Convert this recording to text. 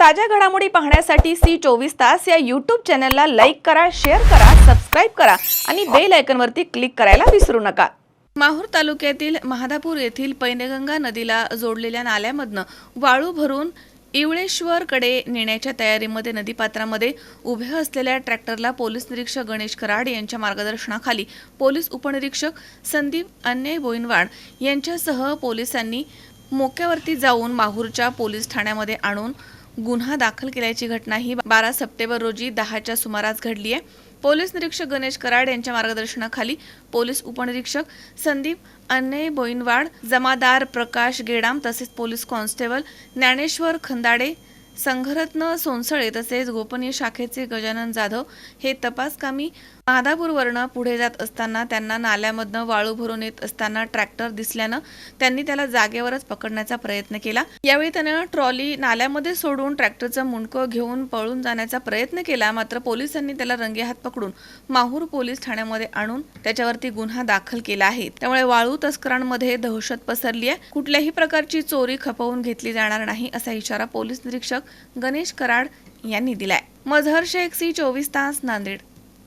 ताज्या घडामोडी पाहण्यासाठी सी चोवीस तास या यूट्यूब चॅनलला लाईक करा शेअर करा सबस्क्राईब करा आणि बेल आयकनवरती क्लिक करायला विसरू नका. माहूर तालुक्यातील महादापूर येथील पैनगंगा नदीला जोडलेल्या नाल्यामधनं वाळू भरून इवळेश्वरकडे नेण्याच्या तयारीमध्ये नदीपात्रामध्ये उभे असलेल्या ट्रॅक्टरला पोलीस निरीक्षक गणेश कराड यांच्या मार्गदर्शनाखाली पोलीस उपनिरीक्षक संदीप अन्याय बोईनवाड यांच्यासह पोलिसांनी मोक्यावरती जाऊन माहूरच्या पोलीस ठाण्यामध्ये आणून गुन्हा दाखल केल्याची घटना ही बारा सप्टेंबर रोजी दहाच्या सुमारास घडली आहे. पोलीस निरीक्षक गणेश कराड यांच्या मार्गदर्शनाखाली पोलीस उपनिरीक्षक संदीप अन्नय बोईनवाड जमादार प्रकाश गेडाम तसेच पोलीस कॉन्स्टेबल ज्ञानेश्वर खंदाडे संघरत्न सोनसळे तसेच गोपनीय शाखेचे गजानन जाधव हे तपासकामी माधापूरवरनं पुढे जात असताना त्यांना नाल्यामधनं वाळू भरून येत असताना ट्रॅक्टर दिसल्यानं त्यांनी त्याला जागेवरच पकडण्याचा प्रयत्न केला. यावेळी त्यानं ट्रॉली नाल्यामध्ये सोडून ट्रॅक्टरचं मुंडकं घेऊन पळून जाण्याचा प्रयत्न केला. मात्र पोलिसांनी त्याला रंगेहात पकडून माहूर पोलीस ठाण्यामध्ये आणून त्याच्यावरती गुन्हा दाखल केला आहे. त्यामुळे वाळू तस्करांमध्ये दहशत पसरली आहे कुठल्याही प्रकारची चोरी खपवून घेतली जाणार नाही असा इशारा पोलीस निरीक्षक गणेश कराड यांनी दिलाय. मझहर शेख सी चोवीस तास नांदेड.